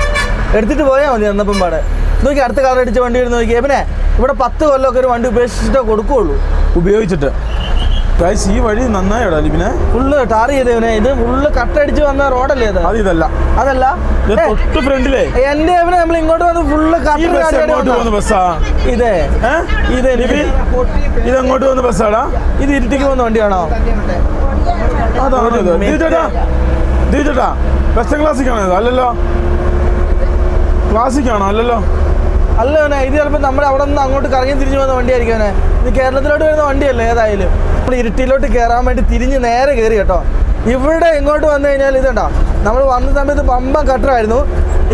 എടുത്തിട്ട് പോയാൽ മതി എന്നപ്പം പാടെ. നോക്കി അടുത്ത കളർ അടിച്ച വണ്ടി നോക്കി. എബിനെ ഇവിടെ പത്ത് കൊല്ലമൊക്കെ ഒരു വണ്ടി ഉപേക്ഷിച്ചിട്ടേ കൊടുക്കുകയുള്ളൂ
ഉപയോഗിച്ചിട്ട്. ഗൈസ് ഈ വഴി നന്നായിടാ ലിബിനെ.
Full tar ചെയ്തവനെ. ഇത് ഫുള്ള് കട്ടടിച്ച് വന്ന റോഡല്ലേ ഇത്?
അത് ഇതല്ല.
അതല്ല.
തൊട്ട് ഫ്രണ്ടിലേ.
എന്റെ അവനെ നമ്മൾ ഇങ്ങോട്ട് വന്ന് ഫുള്ള്
പോകുന്ന ബസ്സാ?
ഇതേ. ഇതേ
ലിബി ഇത് അങ്ങോട്ട് വന്ന ബസ്സാടാ?
ഇത് ഇരുട്ടിക്ക് പോകുന്ന വണ്ടിയാണോ?
അതാണ് വെസ്റ്റേൺ ക്ലാസിക് ആണോ ഇത്? അല്ലല്ലോ. ക്ലാസിക് ആണോ? അല്ലല്ലോ.
അല്ല ഇത് ചിലപ്പോൾ നമ്മുടെ അവിടെ നിന്ന് അങ്ങോട്ട് കറങ്ങി തിരിഞ്ഞു പോകുന്ന വണ്ടിയായിരിക്കും ഇത് കേരളത്തിലോട്ട് വരുന്ന വണ്ടിയല്ലേ ഏതായാലും? നമ്മൾ ഇരുട്ടിലോട്ട് കയറാൻ വേണ്ടി തിരിഞ്ഞ് നേരെ കയറി കേട്ടോ. ഇവിടെ ഇങ്ങോട്ട് വന്നു കഴിഞ്ഞാൽ ഇതുണ്ടോ നമ്മൾ വന്ന സമയത്ത് പമ്പം കട്ടറായിരുന്നു.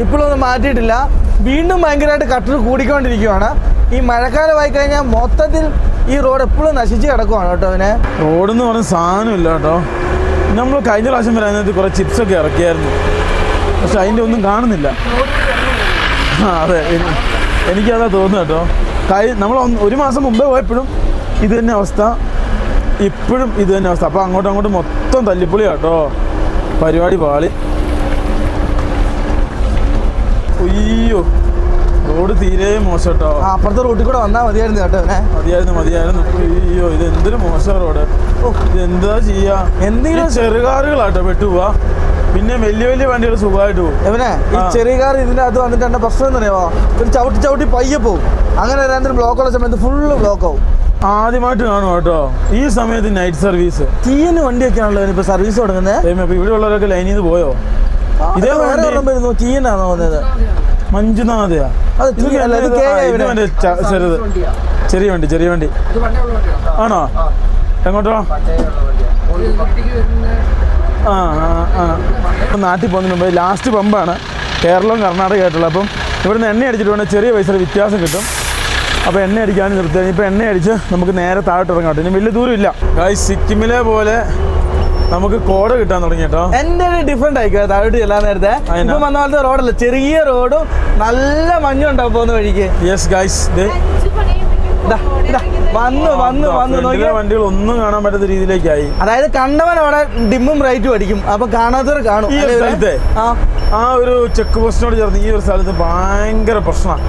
ഇപ്പോഴൊന്നും മാറ്റിയിട്ടില്ല. വീണ്ടും ഭയങ്കരമായിട്ട് കട്ടർ കൂടിക്കൊണ്ടിരിക്കുവാണ്. ഈ മഴക്കാലമായി കഴിഞ്ഞാൽ മൊത്തത്തിൽ ഈ റോഡ് എപ്പോഴും നശിച്ച് കിടക്കുവാണ് കേട്ടോ അവനെ
റോഡ് എന്ന് പറഞ്ഞ സാധനമില്ല കേട്ടോ. നമ്മൾ കഴിഞ്ഞ പ്രാവശ്യം വരാനകത്ത് കുറേ ചിപ്സ് ഒക്കെ ഇറക്കിയായിരുന്നു. പക്ഷെ അതിന്റെ ഒന്നും കാണുന്നില്ല. അതെ. എനി- എനിക്കതാ തോന്നുന്നു കേട്ടോ. കൈ നമ്മൾ ഒരു മാസം മുമ്പേ പോയപ്പോഴും ഇത് തന്നെ അവസ്ഥ. ഇപ്പോഴും ഇത് തന്നെ അവസ്ഥ. അപ്പോൾ അങ്ങോട്ടും അങ്ങോട്ടും മൊത്തം തല്ലിപ്പൊളി കേട്ടോ. പരിപാടി പാളി. അയ്യോ റോഡ് തീരെ മോശം കേട്ടോ.
അപ്പുറത്തെ റൂട്ടിൽ കൂടെ വന്നാൽ മതിയായിരുന്നു കേട്ടോ
മതിയായിരുന്നു മതിയായിരുന്നു. അയ്യോ ഇത് എന്തൊരു മോശം റോഡ്.
ഓ.
ഇത് എന്താ ചെയ്യാ?
എന്തെങ്കിലും
ചെറുകാറുകളാട്ടോ പെട്ടുപോവാ. പിന്നെ വലിയ വലിയ വണ്ടികൾ സുഖമായിട്ട് പോകും
എവനെ ഈ ചെറിയ കാർ ഇതിന്റെ അത് വന്നിട്ട് എന്റെ പ്രശ്നം എന്ന് അറിയാമോ ഒരു ചവിട്ടി ചവിട്ടി പയ്യെ പോകും അങ്ങനെ ബ്ലോക്ക് ഉള്ള സമയത്ത് ഫുള്ള് ബ്ലോക്ക് ആവും.
ആദ്യമായിട്ട് കാണും കേട്ടോ. ഈ സമയത്ത് നൈറ്റ് സർവീസ്
തീയന് വണ്ടിയൊക്കെയാണല്ലോ ഇപ്പൊ സർവീസ് തുടങ്ങുന്നത്
ഇവിടെ ഉള്ളവരൊക്കെ ലൈനിൽ നിന്ന് പോയോ? ഇതേ
വരുന്നു തീയനാണോ വന്നത്?
മഞ്ജുനാഥയാ. ചെറുത്. ചെറിയ വണ്ടി ചെറിയ വണ്ടി. ആണോ? എങ്ങോട്ടോ? ആ ആ ആ. നാട്ടിൽ പോകുന്നതിന് മുമ്പ് ലാസ്റ്റ് പമ്പാണ് കേരളവും കർണാടക ആയിട്ടുള്ളത് അപ്പം ഇവിടുന്ന് എണ്ണ അടിച്ചിട്ട് വേണമെങ്കിൽ ചെറിയ പൈസയുടെ വ്യത്യാസം കിട്ടും. അപ്പോൾ എണ്ണ അടിക്കാൻ നിർത്തി. ഇപ്പോൾ എണ്ണ അടിച്ച് നമുക്ക് നേരെ താഴോട്ട് ഇറങ്ങാം കേട്ടോ. ഇനി വലിയ ദൂരമില്ല ഗായ് സിക്കിമിലെ പോലെ നമുക്ക് കോട കിട്ടാൻ തുടങ്ങി കേട്ടോ.
എന്റെ ഡിഫറെന്റ് ആയിക്കോ താഴോട്ട് ചെല്ലാൻ നേരത്തെ. ഇപ്പം വന്ന പോലത്തെ റോഡല്ല ചെറിയ റോഡും നല്ല മഞ്ഞും ഉണ്ടാവും പോകുന്ന വഴിക്ക്.
യെസ് ഗൈസ്
വന്നു വന്നു
വന്നു നോക്കിയ വന്ന് വന്ന്. വന്ന് നോക്കിയാ.
വണ്ടികൾ ഒന്നും കാണാൻ പറ്റാത്ത രീതിയിലേക്കായി.
അതായത് കണ്ടവൻ അവിടെ ഡിമ്മും റൈറ്റും അടിക്കും. അപ്പൊ കാണാത്തവർ കാണും. ആ.
ഒരു ചെക്ക് പോസ്റ്റിനോട് ചേർന്ന് ഈ ഒരു സ്ഥലത്ത് ഭയങ്കര പ്രശ്നമാണ്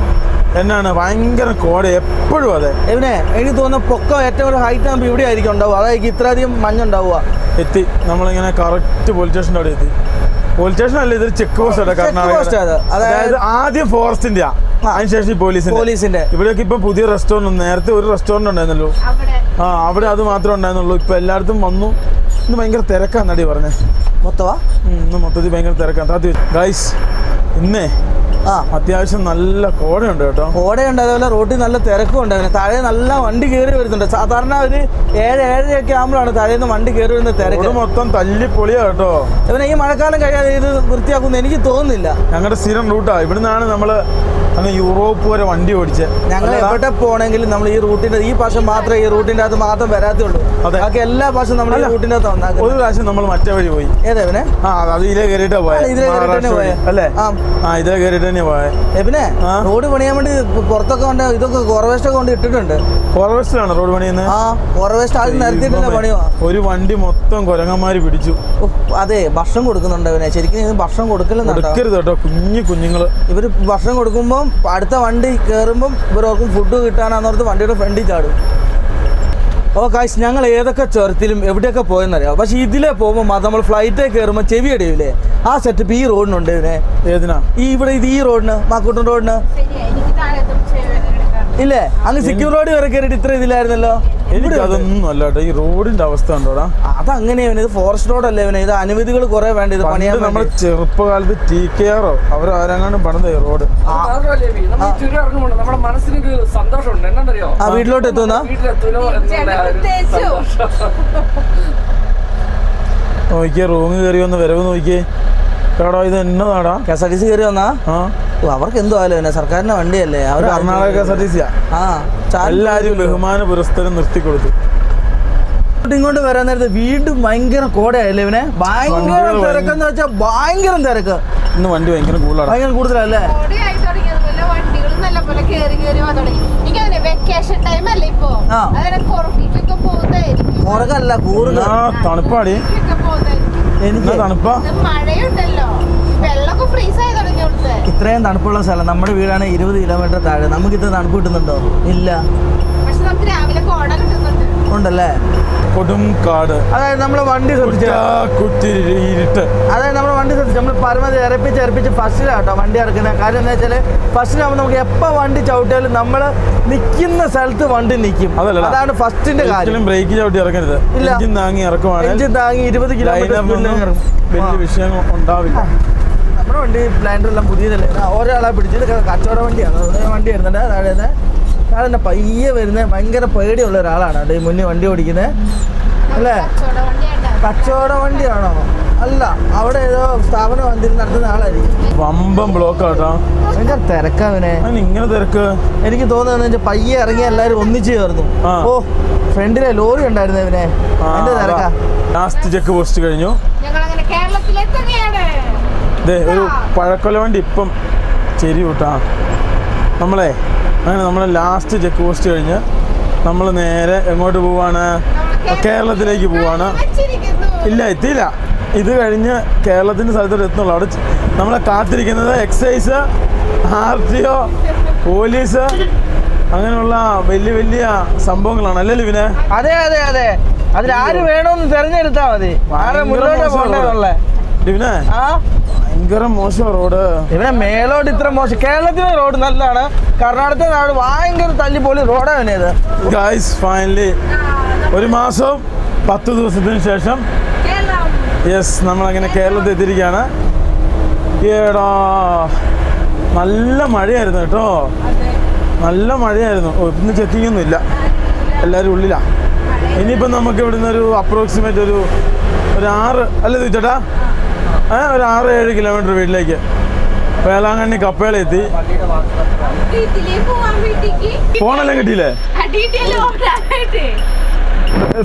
എന്നാണ് ഭയങ്കര കോട എപ്പോഴും അതെ.
എവിടെ എനിക്ക് തോന്നുന്നു പൊക്കം ഏറ്റവും കൂടുതൽ ഹൈറ്റ് ആകുമ്പോൾ ഇവിടെ ആയിരിക്കും ഉണ്ടാവുക. അതായത് ഇത്രയധികം മഞ്ഞുണ്ടാവുക
എത്തി. നമ്മളിങ്ങനെ കറക്റ്റ് പോലീസ് സ്റ്റേഷന്റെ അവിടെ എത്തി. പോലീസ് സ്റ്റേഷൻ അല്ല ഇതൊരു ചെക്ക് പോസ്റ്റ്. കർണാടക
അതായത്
അതായത് ആദ്യം ഫോറസ്റ്റിന്റെ അതിനുശേഷം പോലീസിന്റെ
പോലീസിന്റെ
ഇവിടെയൊക്കെ ഇപ്പൊ പുതിയ റെസ്റ്റോറന്റ് നേരത്തെ ഒരു റെസ്റ്റോറന്റ് ഉണ്ടായിരുന്നല്ലോ. ആ അവിടെ അത് മാത്രമേ ഉണ്ടായിരുന്നുള്ളൂ. ഇപ്പൊ എല്ലായിടത്തും വന്നു. ഇന്ന് ഭയങ്കര തിരക്കാന്നടി പറഞ്ഞേ.
മൊത്തവാ
ഇന്ന് മൊത്തത്തിൽ ഭയങ്കര തിരക്കാണ് താത്തി ഗൈസ് ഇന്നേ അത്യാവശ്യം നല്ല കോടയുണ്ട് കേട്ടോ.
കോടയുണ്ട് അതേപോലെ റോഡിൽ നല്ല തിരക്കും ഉണ്ട്. താഴെ നല്ല വണ്ടി കയറി വരുന്നുണ്ട്. സാധാരണ ഒരു ഏഴ് ഏഴരയൊക്കെ ആകുമ്പോഴാണ് താഴെ നിന്ന് വണ്ടി കയറി വരുന്ന തിരക്ക്.
മൊത്തം തല്ലി പൊളിയാ കേട്ടോ.
ഇവനെ ഈ മഴക്കാലം കഴിയാതെ ഇത് വൃത്തിയാക്കുന്നു എനിക്ക് തോന്നുന്നില്ല.
ഞങ്ങളുടെ സ്ഥിരം റൂട്ടാ. ഇവിടുന്നാണ് നമ്മൾ അങ്ങ് യൂറോപ്പ് വരെ വണ്ടി ഓടിച്ച്.
ഞങ്ങൾ എവിടെ പോണെങ്കിലും നമ്മൾ ഈ റൂട്ടിന്റെ ഈ പാശം മാത്രമേ ഈ റൂട്ടിന്റെ അകത്ത് മാത്രം വരാത്തുള്ളൂ.
അതെ.
ബാക്കി എല്ലാ പാശം നമ്മൾ ഈ അകത്ത്
ഒരു
വന്നാക്കുന്നത്
പ്രാവശ്യം നമ്മൾ മറ്റേ വഴി പോയി.
ഏതാ
ആ അത് ഇതിലെ കയറിയിട്ടാ പോയെ.
അല്ല, ആ.
ഇതേ ഇതിലെ കയറിയിട്ട് തന്നെ പോയെ.
എബിനെ റോഡ് പണിയാൻ വേണ്ടി പുറത്തൊക്കെ കൊണ്ട് ഇതൊക്കെ കുറവേസ്റ്റൊക്കെ കൊണ്ട് ഇട്ടിട്ടുണ്ട്.
ഫോറസ്റ്റിലാണ് റോഡ് പണിയുന്നത്?
ആ കുറവേസ്റ്റ് ആദ്യം നിരത്തിയിട്ടില്ല പണിയോ?
ഒരു വണ്ടി മൊത്തം കൊരങ്ങന്മാര് പിടിച്ചു.
അതെ ഭക്ഷണം കൊടുക്കുന്നുണ്ട് ശരിക്കും ഇത് ഭക്ഷണം കൊടുക്കലെന്നുണ്ടോ?
കൊടുക്കരുത് കേട്ടോ കുഞ്ഞു കുഞ്ഞുങ്ങൾ.
ഇവർ ഭക്ഷണം കൊടുക്കുമ്പോൾ അടുത്ത വണ്ടി കയറുമ്പം ഇവരോർക്കും ഫുഡ് കിട്ടാനാന്നോർത്ത് വണ്ടിയുടെ ഫ്രണ്ടിൽ ചാടും. ഓ കാശ് ഞങ്ങൾ ഏതൊക്കെ ചുരത്തിലും എവിടെയൊക്കെ പോയെന്നറിയാം പക്ഷെ ഇതിലെ പോകുമ്പോൾ അത് നമ്മൾ ഫ്ലൈറ്റേ കയറുമ്പോൾ ചെവി അടിയില്ലേ ആ സെറ്റപ്പ് ഈ റോഡിനുണ്ട് ഇതിനെ.
ഏതിനാ?
ഈ ഇവിടെ ഇത് ഈ റോഡിന് മാക്കൂട്ടൻ റോഡിന്
ശരിയാ എനിക്ക് താഴെ വേദന എടുക്കാറുണ്ട്
ഇല്ലേ? അങ്ങ് സിക്കിം റോഡ് വരെ കയറിയിട്ട് ഇത്ര ഇതിലായിരുന്നല്ലോ?
അതൊന്നും അല്ല ഈ റോഡിന്റെ അവസ്ഥ ഉണ്ടോടാ
അതങ്ങനെയാണ് ഇത് ഫോറസ്റ്റ് റോഡല്ലേ ഇവനെ ഇത് അനുമതികൾ കുറെ വേണ്ട ഇത് പണിയാൻ
പണ്ട് നമ്മുടെ ചെറുപ്പകാലത്ത് ടി കെ ആറോ അവരാരെങ്ങാണ്ട് പണിത ഈ റോഡ്.
നമ്മുടെ മനസ്സിനൊരു സന്തോഷമുണ്ട്. എന്നറിയോ
ആ വീട്ടിലോട്ട് എത്തുന്ന
നോക്കിയ റൂമ് കയറി വന്ന് വരവ് നോക്കിയേ. കേടാ ഇത് എന്നതാടാ?
K S R T C കയറി വന്നാ?
ആ.
അവർക്ക് എന്തോ ആയാലും പിന്നെ സർക്കാരിന്റെ വണ്ടിയല്ലേ? അവർ
കർണാടക സതീസ്യ എസ് ആർ ടി സിയാ
ആ ചാർജ്
എല്ലാരും ബഹുമാന പുരസ്കാരം നിർത്തി
കൊടുത്തു. ഇങ്ങോട്ട് വരാൻ നേരത്ത് വീണ്ടും ഭയങ്കര കോടയല്ലേ ഇവനെ? ഭയങ്കര
തിരക്ക്
തിരക്കെന്ന് വെച്ചാൽ ഭയങ്കര തിരക്ക്.
ഇന്ന് വണ്ടി ഭയങ്കര കൂടുതലാണ്
ഭയങ്കര കൂടുതലല്ലേ?
തണുപ്പാടി.
എനിക്ക്
തണുപ്പാ?
ഇത് മഴയുണ്ടല്ലോ വെള്ളമൊക്കെ ഫ്രീസ് ആയി തുടങ്ങി അവിടുത്തെ
ഇത്രയും തണുപ്പുള്ള സ്ഥലം നമ്മുടെ വീടാണ് ഇരുപത് കിലോമീറ്റർ താഴെ. നമുക്ക് ഇത്ര തണുപ്പ് കിട്ടുന്നുണ്ടോ? ഇല്ല. ഉണ്ടല്ലേ?
കൊടും കാട്.
അതായത് നമ്മളെ വണ്ടി
ശ്രദ്ധിച്ചിട്ട്
അതായത് നമ്മളെ വണ്ടി ശ്രദ്ധിച്ചു നമ്മൾ പരമതി ഇറപ്പിച്ച് ഇറപ്പിച്ച് ഫസ്റ്റിലാട്ടോ വണ്ടി ഇറക്കുന്നത്. കാര്യം എന്താ വെച്ചാൽ ഫസ്റ്റിലാകുമ്പോൾ നമുക്ക് എപ്പോൾ വണ്ടി ചവിട്ടിയാലും നമ്മൾ നിൽക്കുന്ന സ്ഥലത്ത് വണ്ടി നിൽക്കും. അതാണ് ഫസ്റ്റിന്റെ കാര്യം.
ബ്രേക്ക് ചവിട്ടി ഇറക്കരുത്.
ഇല്ല.
എഞ്ചിൻ താങ്ങി ഇറക്കുവാണെങ്കിൽ
എഞ്ചിൻ താങ്ങി ഇരുപത് കിലോമീറ്റർ
വലിയ വിഷയങ്ങൾ ഉണ്ടാവില്ല.
നമ്മുടെ വണ്ടി എല്ലാം പുതിയതല്ലേ? ഒരാളെ പിടിച്ചത് കച്ചവട വണ്ടിയാണ്. അതുകൊണ്ട് വണ്ടി വരുന്നുണ്ട്. താഴെ താഴെ പയ്യെ വരുന്നത് ഭയങ്കര പേടിയുള്ള ഒരാളാണ് അവിടെ മുന്നേ വണ്ടി ഓടിക്കുന്നത് അല്ലേ?
കച്ചവട
വണ്ടിയാണോ? അല്ല അവിടെ ഏതോ സ്ഥാപനം വന്നിട്ട് നടത്തുന്ന ആളായിരിക്കും.
വമ്പം ബ്ലോക്ക് ആട്ടോ.
ഭയങ്കര തിരക്കവനെ
ഇങ്ങനെ തിരക്ക്?
എനിക്ക് തോന്നുന്നത് പയ്യെ ഇറങ്ങി എല്ലാവരും ഒന്നിച്ചു ചേർന്നു. ഓ ഫ്രണ്ടിലെ ലോറി ഉണ്ടായിരുന്നു ഇവനെ. അതിന്റെ തിരക്കാ?
ലാസ്റ്റ് ചെക്ക് പോസ്റ്റ് കഴിഞ്ഞു.
ഞങ്ങൾ
ദേ ഒരു പഴക്കൊല വണ്ടി ഇപ്പം ചെരി കൂട്ടാ. നമ്മളെ അങ്ങനെ നമ്മൾ ലാസ്റ്റ് ചെക്ക് പോസ്റ്റ് കഴിഞ്ഞ് നമ്മൾ നേരെ എങ്ങോട്ട് പോവാണ്? കേരളത്തിലേക്ക് പോവാണ്. ഇല്ല എത്തിയില്ല. ഇത് കഴിഞ്ഞ് കേരളത്തിന്റെ സ്ഥലത്തോട്ട് എത്തുന്നുള്ളൂ. അവിടെ നമ്മളെ കാത്തിരിക്കുന്നത് excise R T O police അങ്ങനെയുള്ള വലിയ വലിയ സംഭവങ്ങളാണ്. അല്ലേ ലിവിനെ?
അതെ അതെ അതെ. അതിൽ ആര് വേണമെന്ന് തെരഞ്ഞെടുത്താ മതി. ആരെ മുന്നോട്ട് പോകണ്ടേ
ലിവിനെ
ആ?
ഭയങ്കര മോശം റോഡ്.
ഇവിടെ മേലോട്ട് ഇത്ര മോശം. കേരളത്തിലെ റോഡ് നല്ലതാണ്. കർണാടകത്തിലെ നാട് ഭയങ്കര തല്ലിപ്പൊളി റോഡാണ് ഗൈസ്
ഗായ്സ് ഫൈനലി ഒരു മാസവും പത്ത് ദിവസത്തിന് ശേഷം. യെസ് നമ്മളങ്ങനെ കേരളത്തിൽ എത്തിയിരിക്കുകയാണ്. ഏടാ നല്ല മഴയായിരുന്നു കേട്ടോ. നല്ല മഴയായിരുന്നു. ഒന്നും ചെക്കിംഗ് ഒന്നും ഇല്ല എല്ലാവരും ഉള്ളിലാണ് ഇനിയിപ്പം നമുക്ക് ഇവിടുന്ന് ഒരു അപ്രോക്സിമേറ്റ് ഒരു ഒരു ആറ് അല്ലേ ഇത് ചേട്ടാ ഒരു ആറ് ഏഴ് കിലോമീറ്റർ വീട്ടിലേക്ക്. വേളാങ്കണ്ണി കപ്പേളെത്തി. ഫോണെല്ലാം കിട്ടിയില്ലേ?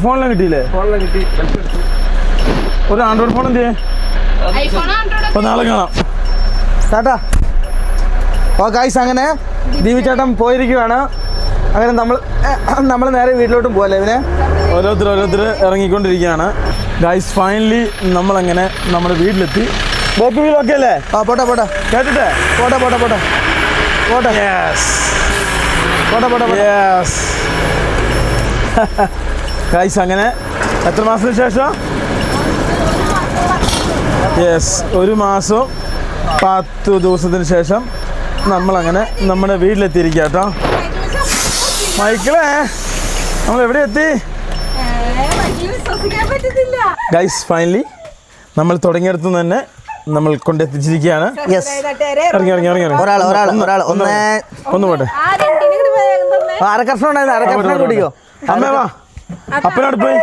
ഫോണെല്ലാം കിട്ടിയില്ലേ? ഒരു ആൻഡ്രോയിഡ് ഫോൺ എന്ത് അപ്പോൾ നാളെ കാണാം.
ചേട്ടാ ഓ ഗൈസ് അങ്ങനെ ദീപി ചേട്ടൻ പോയിരിക്കുവാണ്. അങ്ങനെ നമ്മൾ നമ്മൾ നേരെ വീട്ടിലോട്ടും പോകല്ലേ ഇവനെ?
ഓരോരുത്തർ ഓരോരുത്തർ ഇറങ്ങിക്കൊണ്ടിരിക്കുകയാണ്. ഗൈസ് ഫൈനലി നമ്മളങ്ങനെ നമ്മുടെ വീട്ടിലെത്തി. ബോക്ക് വീൽ ഓക്കെ അല്ലേ?
ആ പോട്ടെ പോട്ടെ.
കേട്ടിട്ടെ?
പോട്ടെ പോട്ടെ പോട്ടെ. പോട്ടെ.
യെസ്
പോട്ടെ പോട്ടെ
യെസ് ഗൈസ് അങ്ങനെ എത്ര മാസത്തിന് ശേഷം? യെസ് ഒരു മാസം പത്ത് ദിവസത്തിന് ശേഷം നമ്മളങ്ങനെ നമ്മുടെ വീട്ടിലെത്തിയിരിക്കാം കേട്ടോ മൈക്കിളേ നമ്മൾ എവിടെ എത്തി ഗൈസ് ഫൈനലി നമ്മൾ തുടങ്ങിയിടത്തു നിന്ന് തന്നെ നമ്മൾ കൊണ്ടെത്തിച്ചിരിക്കുകയാണ്.
യെസ്
ഇറങ്ങി ഇറങ്ങി ഇറങ്ങി.
ഒരാൾ ഒരാൾ
ഒന്ന്,
ഒരാൾ ഒന്ന്
ഒന്ന് പോട്ടെ.
അരക്കഷ്ണം ഉണ്ടായിരുന്നു അരക്കഷ്ണം കുടിക്കോ.
അമ്മേ വാ. അപ്പനോട് പോയി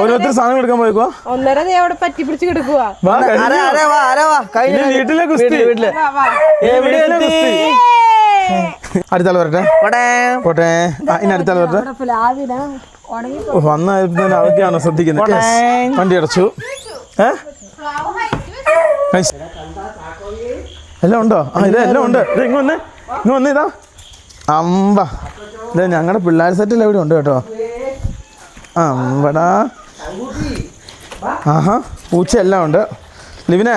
ഓരോരുത്തർ സാധനം എടുക്കാൻ പോയിക്കോ
ഒന്നര നീ അവിടെ പറ്റി പിടിച്ച് കിടക്കുക
വാ
അര
കഴിഞ്ഞു.
വാ അര വാ. കഴിഞ്ഞു
ഇനി വീട്ടിലെ കുസ്തി.
വീട്ടിൽ, വീട്ടിൽ.
വാ വാ.
എവിടെ
വീട്ടിലെ
എത്തി
കുസ്തി. അടുത്ത ആൾ വരട്ടെ.
പോട്ടെ.
പോട്ടെ. ഇനി അടുത്ത ആൾ വരട്ടെ.
ഉണങ്ങി
അതൊക്കെയാണ് ശ്രദ്ധിക്കുന്നത്. വണ്ടി അടച്ചു. എല്ലാം ഉണ്ടോ? ആ ഇത് എല്ലാം ഉണ്ട്. ഇത് ഇങ്ങ് വന്നേ. ഇങ്ങ് വന്നേ ഇതാ. അമ്പ. ഇത് ഞങ്ങളുടെ പിള്ളേർ സെറ്റിൽ എവിടെ ഉണ്ട് കേട്ടോ. അമ്പടാ. ആഹാ പൂച്ച എല്ലാം ഉണ്ട് ലിവിനെ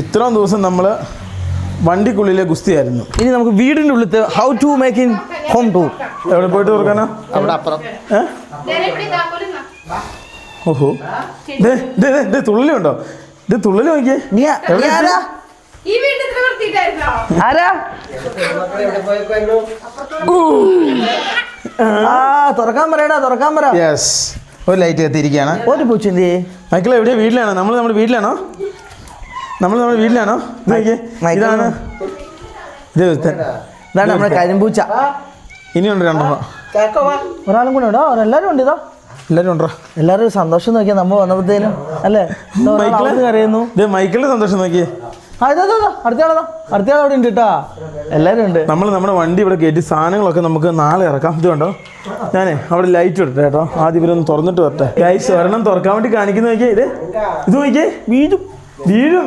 ഇത്രയും ദിവസം നമ്മൾ വണ്ടിക്കുള്ളിലെ ഗുസ്തിയായിരുന്നു.
ഇനി നമുക്ക് വീടിന്റെ ഉള്ളിൽ how to make in home tour
എവിടെ പോയിട്ട് തുറക്കാനാ
അവിടെ അപ്പുറം.
ഓഹോ. ദേ തുള്ളലുണ്ടോ ഇത് തുള്ളൽ നോക്കിയേ.
നീ
എവിടെ
ആരാ? ആ തുറക്കാൻ പറയടാ തുറക്കാൻ പറ.
യെസ് ഒരു ലൈറ്റ് കത്തിയിരിക്കുകയാണ്.
ഒരു പൂച്ചിന്തി
മൈക്കിൾ എവിടെയാ? വീട്ടിലാണോ? നമ്മൾ നമ്മുടെ വീട്ടിലാണോ? നമ്മൾ നമ്മുടെ വീട്ടിലാണോ? നോക്കിയേ. ഇതാണ്. ഇത്
ഇതാണ് നമ്മുടെ കരിമ്പൂച്ച.
ഇനിയുണ്ട് രണ്ടെണ്ണം.
ഒരാളും കൂടെ ഉണ്ടോ? എല്ലാവരും ഉണ്ട് ഇതോ?
എല്ലാവരും ഉണ്ടോ?
എല്ലാവരും സന്തോഷം നോക്കിയാൽ നമ്മൾ വന്നപ്പോഴത്തേനും അല്ലേ? അവിടുന്ന്
മൈക്കിളിന്റെ സന്തോഷം നോക്കിയേ.
നമ്മൾ അവിടെ ഉണ്ട് കേട്ടാ. എല്ലാവരും ഉണ്ട്.
നമ്മൾ നമ്മുടെ വണ്ടി ഇവിടെ കയറ്റി സാധനങ്ങളൊക്കെ നമുക്ക് നാളെ ഇറക്കാം. ഇത് കണ്ടോ? ഞാനേ അവിടെ ലൈറ്റ് ഇടട്ടെ കേട്ടോ. ആദ്യം ഇവരൊന്ന് തുറന്നിട്ട് വരട്ടെ. ഗൈസ് ഒരെണ്ണം തുറക്കാൻ വേണ്ടി കാണിക്കുന്ന നോക്കിയേ. ഇത്? ഇത് നോക്കിയേ. വീഴും വീഴും.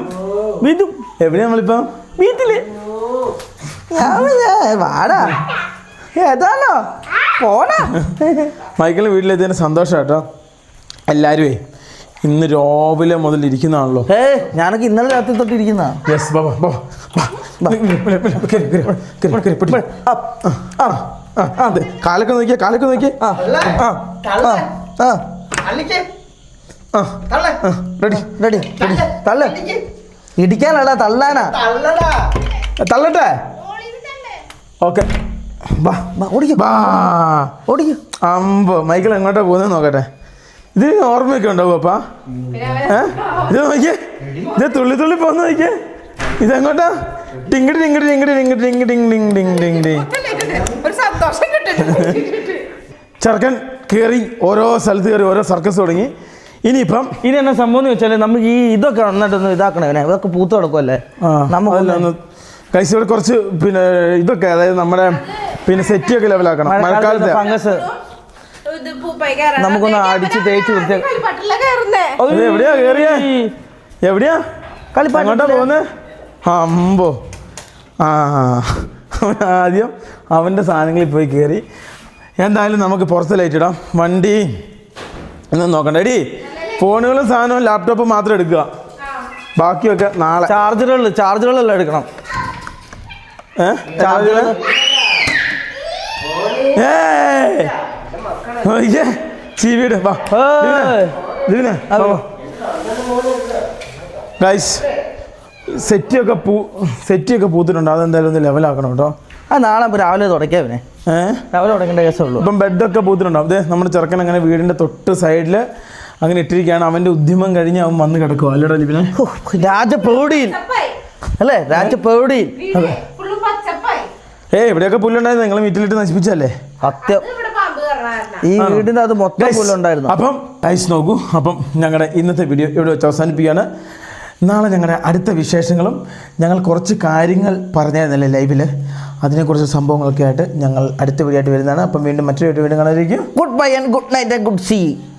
വീഴും എവിടെ നമ്മളിപ്പം?
വീട്ടിൽ. വാടാ. ഏതാണോ? പോടാ.
മൈക്കിളിന്റെ വീട്ടിലെത്തിയതിന് സന്തോഷം കേട്ടോ. എല്ലാവരുമേ ഇന്ന് രാവിലെ മുതൽ ഇരിക്കുന്നതാണല്ലോ.
ഏ ഞാനൊക്കെ ഇന്നലെ രാത്രി തൊട്ട് ഇരിക്കുന്ന
യെസ് ബാബാ ബാബാ അതെ. കാലൊക്കെ നോക്കിയേ കാലൊക്കെ നോക്കിയേ. ആ ആ ആ റെഡി
റെഡി റെഡി. തള്ള. ഇടിക്കാനല്ല തള്ളാനാ.
തള്ളട്ടെ? ഓക്കെ. ബാ
വാ, ഓടിക്കും.
ബാ
ഓടിക്കും.
അമ്പോ മൈക്കിൾ എങ്ങോട്ടാ പോകുന്നത് നോക്കട്ടെ. ഇത് ഓർമ്മയൊക്കെ ഉണ്ടാവും അപ്പാ? ഏ? <laughs> ഇത് നോക്കിയേ. ഇത് തുള്ളി തുള്ളി പോന്ന് നോക്കിയേ. ഇതെങ്ങോട്ടാ? ടിങ്കിടി ടിങ്കിടി ടിങ്കിടി ടിങ്കിടി ടിങ്കി ടിങ് ടിങ് ടിങ് ടിങ് ടിങ് ചെറുക്കൻ കയറി ഓരോ സ്ഥലത്ത് കയറി ഓരോ സർക്കസ് തുടങ്ങി. ഇനിയിപ്പം
ഇനി എന്നാ സംഭവം എന്ന് വെച്ചാൽ നമുക്ക് ഈ ഇതൊക്കെ നന്നായിട്ടൊന്ന് ഇതാക്കണേ. ഇതൊക്കെ പൂത്ത് കിടക്കുമല്ലേ നമുക്ക്
കൈസ് ഇവിടെ കുറച്ച് പിന്നെ ഇതൊക്കെ അതായത് നമ്മുടെ പിന്നെ സെറ്റിയൊക്കെ ലെവലാക്കണം മഴക്കാലത്ത്
ഫംഗസ്. നമുക്കൊന്ന് അടിച്ച് തേച്ച്
എവിടെയാ കേറിയേ? എവിടെയാ?
കളിപ്പാട്ടം
എങ്ങോട്ടാ പോകുന്നത് അമ്പോ. ആ ആദ്യം അവന്റെ സാധനങ്ങളിൽ പോയി കയറി എന്തായാലും നമുക്ക് പുറത്ത് ലൈറ്റ് ഇടാം. വണ്ടി. ഒന്നും നോക്കണ്ട. എടി ഫോണുകളും സാധനവും ലാപ്ടോപ്പ് മാത്രം എടുക്കുക. ബാക്കിയൊക്കെ നാളെ.
ചാർജറുകൾ ചാർജറുകളെല്ലാം എടുക്കണം.
ഏ?
ചാർജർ
ഏ ചീവിയുടെ ഗൈസ് സെറ്റിയൊക്കെ പൂ സെറ്റിയൊക്കെ പൂത്തിട്ടുണ്ട്. അതെന്തായാലും ഒന്ന് ലെവലാക്കണം കേട്ടോ.
ആ നാളെ രാവിലെ തുടക്കാം പിന്നെ
ഏഹ്
രാവിലെ തുടങ്ങേണ്ട കേസേ ഉള്ളൂ.
ഇപ്പം ബെഡൊക്കെ പൂത്തിട്ടുണ്ടാവും. അതെ നമ്മുടെ ചെറുക്കൻ അങ്ങനെ വീടിന്റെ തൊട്ട് സൈഡിൽ അങ്ങനെ ഇട്ടിരിക്കുകയാണ്. അവന്റെ ഉദ്യമം കഴിഞ്ഞ് അവൻ വന്ന് കിടക്കുക അല്ലടാ ലിബിനെ
രാജപ്രൗഢിയിൽ. അല്ലേ? രാജപ്രൗഢിയിൽ
ഏ ഇവിടെയൊക്കെ പുല്ലുണ്ടായിരുന്നു. നിങ്ങൾ വീട്ടിലിട്ട് നശിപ്പിച്ചല്ലേ
സത്യം.
ഇവിടെ പാമ്പ് കയറണ
ഈ വീടിന്റെ അത് മൊത്തം പുല്ലുണ്ടായിരുന്നു.
അപ്പം ഐസ് നോക്കൂ. അപ്പം ഞങ്ങളുടെ ഇന്നത്തെ വീഡിയോ ഇവിടെ വെച്ച് അവസാനിപ്പിക്കുകയാണ്. നാളെ ഞങ്ങളുടെ അടുത്ത വിശേഷങ്ങളും ഞങ്ങൾ കുറച്ച് കാര്യങ്ങൾ പറഞ്ഞായിരുന്നല്ലേ ലൈവിൽ അതിനെക്കുറിച്ച് സംഭവങ്ങളൊക്കെ ആയിട്ട് ഞങ്ങൾ അടുത്ത വീഡിയോ ആയിട്ട് വരുന്നതാണ്. അപ്പം വീണ്ടും മറ്റൊരു video കാണാതിരിക്കും
good bye and good night and good see